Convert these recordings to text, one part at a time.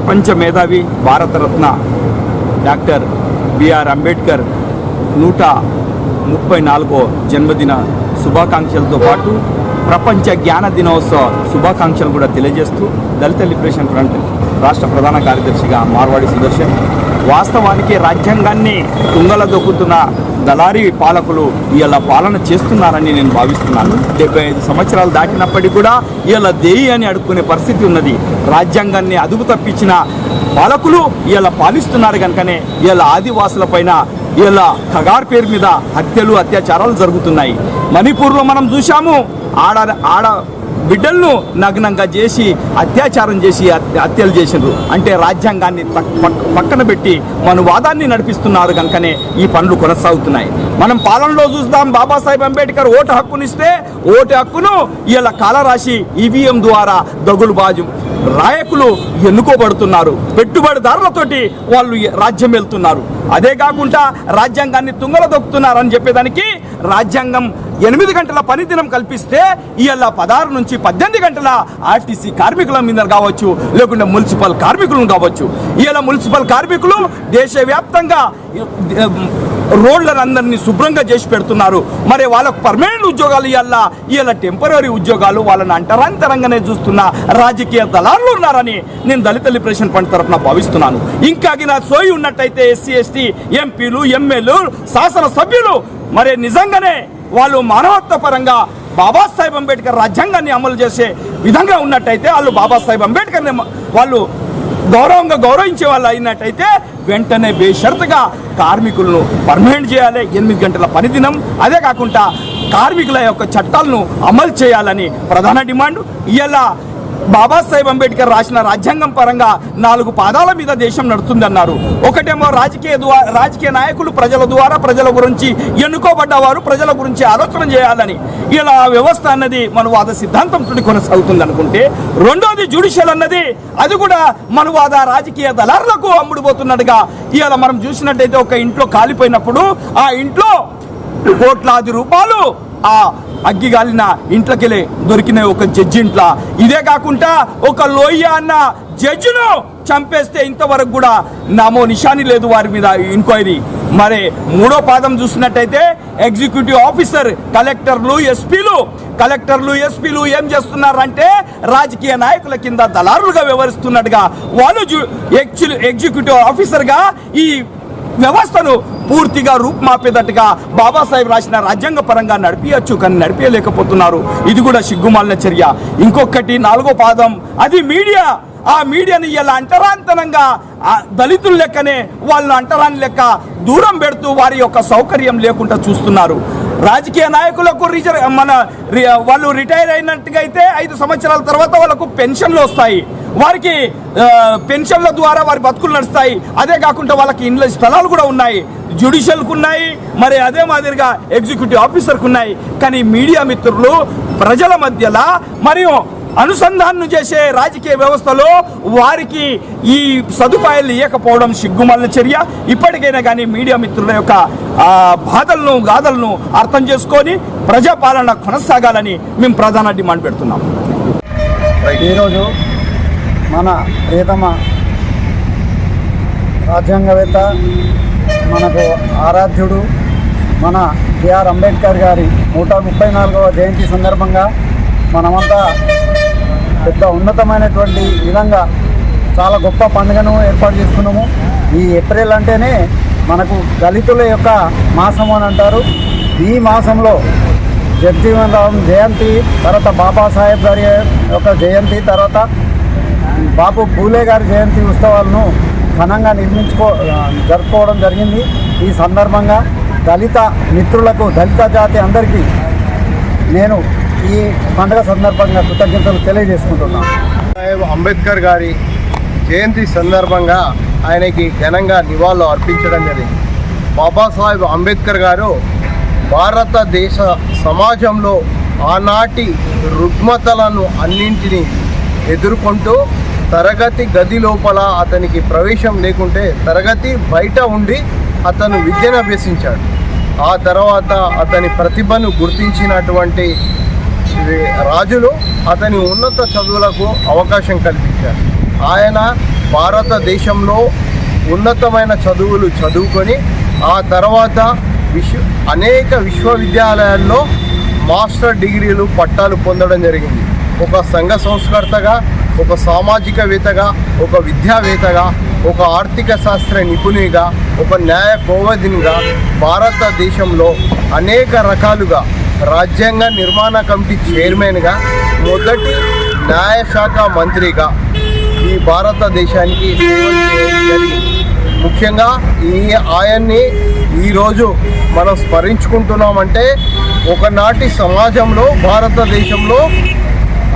ప్రపంచ మేధావి Bharat Ratna doctor BR Ambedkar నూట ముప్పై నాలుగో జన్మదిన శుభాకాంక్షలతో పాటు ప్రపంచ జ్ఞాన దినోత్సవ శుభాకాంక్షలు కూడా తెలియజేస్తూ దళిత లిబరేషన్ ఫ్రంట్ రాష్ట్ర ప్రధాన కార్యదర్శిగా మార్వాడి సుదర్శన్ వాస్తవానికి రాజ్యాంగాన్ని తుంగల దొక్కుతున్న దళారీ పాలకులు ఇలా పాలన చేస్తున్నారని నేను భావిస్తున్నాను. డెబ్బై ఐదు సంవత్సరాలు దాటినప్పటికీ కూడా ఇలా దేయి అని అడుక్కునే పరిస్థితి ఉన్నది. రాజ్యాంగాన్ని అదుపు తప్పించిన పాలకులు ఇలా పాలిస్తున్నారు కనుకనే ఇలా ఆదివాసుల పైన ఇలా ఖగార్ పేరు మీద హత్యలు అత్యాచారాలు జరుగుతున్నాయి. మణిపూర్లో మనం చూశాము ఆడ ఆడ బిడ్డలను నగ్నంగా చేసి అత్యాచారం చేసి హత్యలు చేసినారు అంటే రాజ్యాంగాన్ని పక్కన పెట్టి మన వాదాన్ని నడిపిస్తున్నారు కనుకనే ఈ పనులు కొనసాగుతున్నాయి. మనం పాలనలో చూద్దాం బాబాసాహెబ్ అంబేద్కర్ ఓటు హక్కునిస్తే ఓటు హక్కును ఇలా కాలరాశి ఈవీఎం ద్వారా దగులు బాజు రాయకులు ఎన్నుకోబడుతున్నారు. పెట్టుబడిదారులతోటి వాళ్ళు రాజ్యం వెళ్తున్నారు. అదే కాకుండా రాజ్యాంగాన్ని తుంగల దొక్కుతున్నారని చెప్పేదానికి రాజ్యాంగం ఎనిమిది గంటల పనిదినం కల్పిస్తే ఇవాళ పదహారు నుంచి పద్దెనిమిది గంటల ఆర్టీసీ కార్మికుల మీద కావచ్చు లేకుంటే మున్సిపల్ కార్మికులను కావచ్చు. ఇవాళ మున్సిపల్ కార్మికులు దేశవ్యాప్తంగా రోడ్లను శుభ్రంగా చేసి పెడుతున్నారు. మరి వాళ్ళకు పర్మనెంట్ ఉద్యోగాలు ఇవాళ ఇవాళ టెంపరీ ఉద్యోగాలు వాళ్ళని అంటరాంతరంగానే చూస్తున్న రాజకీయ దళాలు ఉన్నారని నేను దళిత లిబరేషన్ ఫండ్ తరఫున భావిస్తున్నాను. ఇంకా నా సోయి ఉన్నట్టయితే ఎస్సీ ఎస్టీ ఎంపీలు ఎమ్మెల్యేలు శాసనసభ్యులు మరి నిజంగానే వాళ్ళు మానవత్వ పరంగా బాబాసాహెబ్ అంబేద్కర్ రాజ్యాంగాన్ని అమలు చేసే విధంగా ఉన్నట్టయితే వాళ్ళు బాబాసాహెబ్ అంబేద్కర్ని వాళ్ళు గౌరవంగా గౌరవించే వాళ్ళు అయినట్టయితే వెంటనే బేషరతుగా కార్మికులను పర్మనెంట్ చేయాలి. ఎనిమిది గంటల పనిదినం అదే కాకుండా కార్మికుల యొక్క చట్టాలను అమలు చేయాలని ప్రధాన డిమాండ్. ఇలా బాబాసాహెబ్ అంబేద్కర్ రాసిన రాజ్యాంగం పరంగా నాలుగు పాదాల మీద దేశం నడుస్తుందన్నారు. ఒకటేమో రాజకీయ ద్వారా రాజకీయ నాయకులు ప్రజల ద్వారా ప్రజల గురించి ఎన్నుకోబడ్డవారు ప్రజల గురించి ఆలోచన చేయాలని. ఇలా వ్యవస్థ అన్నది మనవాద సిద్ధాంతంతో కొనసాగుతుంది అనుకుంటే రెండోది జ్యుడిషియల్ అన్నది అది కూడా మనవాద రాజకీయ దళారులకు అమ్ముడుపోతున్నట్టుగా ఇవాళ మనం చూసినట్టయితే ఒక ఇంట్లో కాలిపోయినప్పుడు ఆ ఇంట్లో కోట్లాది రూపాయలు ఆ అగ్గిగాలిన ఇంట్లోకెళ్ళి దొరికిన ఒక జడ్జి ఇంట్లో ఇదే కాకుండా ఒక లోయ అన్న జడ్జిను చంపేస్తే ఇంతవరకు కూడా నామో నిషాని లేదు వారి మీద ఎంక్వైరీ మరి మూడో పాదం చూసినట్టయితే ఎగ్జిక్యూటివ్ ఆఫీసర్ కలెక్టర్లు ఎస్పీలు కలెక్టర్లు ఎస్పీలు ఏం చేస్తున్నారంటే రాజకీయ నాయకుల కింద దళారులుగా వ్యవహరిస్తున్నట్టుగా వాళ్ళు ఎగ్జిక్యూటివ్ ఆఫీసర్గా ఈ వ్యవస్థను పూర్తిగా రూపుమాపేటట్టుగా బాబాసాహెబ్ రాసిన రాజ్యాంగ పరంగా నడిపించచ్చు కానీ నడిపించలేకపోతున్నారు ఇది కూడా సిగ్గుమాలిన చర్య. ఇంకొకటి నాలుగో పాదం అది మీడియా. ఆ మీడియాని ఇలా అంటరాంతనంగా ఆ దళితుల లెక్కనే వాళ్ళని అంటరాని లెక్క దూరం పెడుతూ వారి యొక్క సౌకర్యం లేకుండా చూస్తున్నారు. రాజకీయ నాయకులకు రిజర్ మన రి- వాళ్ళు రిటైర్ అయినట్టుగా అయితే ఐదు సంవత్సరాల తర్వాత వాళ్ళకు పెన్షన్లు వస్తాయి. వారికి పెన్షన్ల ద్వారా వారి బతుకులు నడుస్తాయి. అదే కాకుండా వాళ్ళకి ఇండ్ల స్థలాలు కూడా ఉన్నాయి. జ్యుడిషియల్కు ఉన్నాయి. మరి అదే మాదిరిగా ఎగ్జిక్యూటివ్ ఆఫీసర్కు ఉన్నాయి. కానీ మీడియా మిత్రులు ప్రజల మధ్యలో మరియు అనుసంధానం చేసే రాజకీయ వ్యవస్థలో వారికి ఈ సదుపాయాలు ఇవ్వకపోవడం సిగ్గుమల్ల చర్య. ఇప్పటికైనా కానీ మీడియా మిత్రుల యొక్క బాధలను గాథలను అర్థం చేసుకొని ప్రజాపాలన కొనసాగాలని మేము ప్రధాన డిమాండ్ పెడుతున్నాం. ఈరోజు మన ప్రియతమ రాజ్యాంగవేత్త మనకు ఆరాధ్యుడు మన బిఆర్ అంబేద్కర్ గారి నూట ముప్పై నాలుగవ జయంతి సందర్భంగా మనమంతా పెద్ద ఉన్నతమైనటువంటి విధంగా చాలా గొప్ప పండుగను ఏర్పాటు చేసుకున్నాము. ఈ ఏప్రిల్ అంటేనే మనకు దళితుల యొక్క మాసం అని అంటారు. ఈ మాసంలో జగజీవన్ రామ్ జయంతి తర్వాత బాబాసాహెబ్ గారి యొక్క జయంతి తర్వాత బాపు పూలే గారి జయంతి ఉత్సవాలను ఘనంగా నిర్మించుకో జరుపుకోవడం జరిగింది. ఈ సందర్భంగా దళిత మిత్రులకు దళిత జాతి అందరికీ నేను ఈ పండుగ సందర్భంగా కృతజ్ఞతలు తెలియజేసుకుంటున్నాం. సాహెబ్ అంబేద్కర్ గారి జయంతి సందర్భంగా ఆయనకి ఘనంగా నివాళులు అర్పించడం జరిగింది. బాబాసాహెబ్ అంబేద్కర్ గారు భారతదేశ సమాజంలో ఆనాటి రుగ్మతలను అన్నింటినీ ఎదుర్కొంటూ తరగతి గది లోపల అతనికి ప్రవేశం లేకుంటే తరగతి బయట ఉండి అతను విద్యను అభ్యసించాడు. ఆ తర్వాత అతని ప్రతిభను గుర్తించినటువంటి రాజులు అతని ఉన్నత చదువులకు అవకాశం కల్పించారు. ఆయన భారతదేశంలో ఉన్నతమైన చదువులు చదువుకొని ఆ తర్వాత విశ్వ అనేక విశ్వవిద్యాలయాల్లో మాస్టర్ డిగ్రీలు పట్టాలు పొందడం జరిగింది. ఒక సంఘ సంస్కర్తగా ఒక సామాజికవేత్తగా ఒక విద్యావేత్తగా ఒక ఆర్థిక శాస్త్ర నిపుణిగా ఒక న్యాయ కోవదినిగా భారతదేశంలో అనేక రకాలుగా రాజ్యాంగ నిర్మాణ కమిటీ చైర్మన్గా మొదటి న్యాయశాఖ మంత్రిగా ఈ భారతదేశానికి జరిగింది. ముఖ్యంగా ఈ ఆయన్ని ఈరోజు మనం స్మరించుకుంటున్నామంటే ఒకనాటి సమాజంలో భారతదేశంలో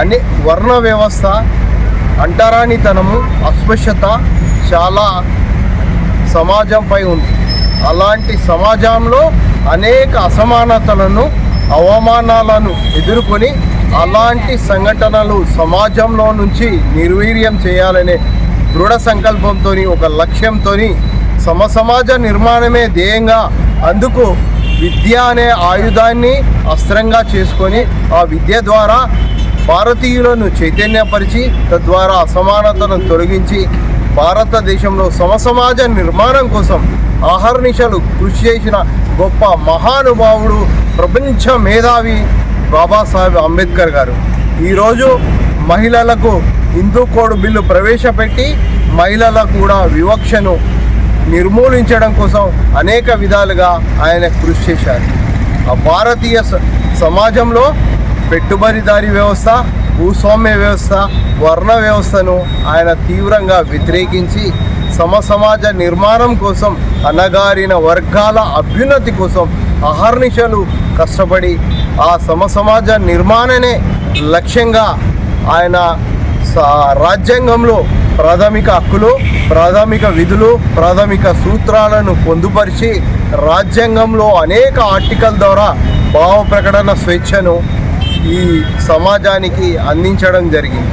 అనే వర్ణ వ్యవస్థ అంటరానితనము అస్పృశ్యత చాలా సమాజంపై ఉంది. అలాంటి సమాజంలో అనేక అసమానతలను అవమానాలను ఎదుర్కొని అలాంటి సంఘటనలు సమాజంలో నుంచి నిర్వీర్యం చేయాలనే దృఢ సంకల్పంతో ఒక లక్ష్యంతో సమసమాజ నిర్మాణమే ధ్యేయంగా అందుకు విద్య అనే ఆయుధాన్ని అస్త్రంగా చేసుకొని ఆ విద్య ద్వారా భారతీయులను చైతన్యపరిచి తద్వారా అసమానతను తొలగించి భారతదేశంలో సమసమాజ నిర్మాణం కోసం ఆహర్నిశలు కృషి చేసిన గొప్ప మహానుభావుడు ప్రపంచ మేధావి బాబాసాహెబ్ అంబేద్కర్ గారు. ఈరోజు మహిళలకు హిందూ కోడ్ బిల్లు ప్రవేశపెట్టి మహిళలకు కూడా వివక్షను నిర్మూలించడం కోసం అనేక విధాలుగా ఆయన కృషి చేశారు. ఆ భారతీయ స- సమాజంలో పెట్టుబడిదారీ వ్యవస్థ భూస్వామ్య వ్యవస్థ వర్ణ వ్యవస్థను ఆయన తీవ్రంగా వ్యతిరేకించి సమసమాజ నిర్మాణం కోసం అణగారిన వర్గాల అభ్యున్నతి కోసం అహర్నిశలు కష్టపడి ఆ సమసమాజ నిర్మాణనే లక్ష్యంగా ఆయన స- రాజ్యాంగంలో ప్రాథమిక హక్కులు ప్రాథమిక విధులు ప్రాథమిక సూత్రాలను పొందుపరిచి రాజ్యాంగంలో అనేక ఆర్టికల్ ద్వారా భావ ప్రకటన స్వేచ్ఛను ఈ సమాజానికి అందించడం జరిగింది.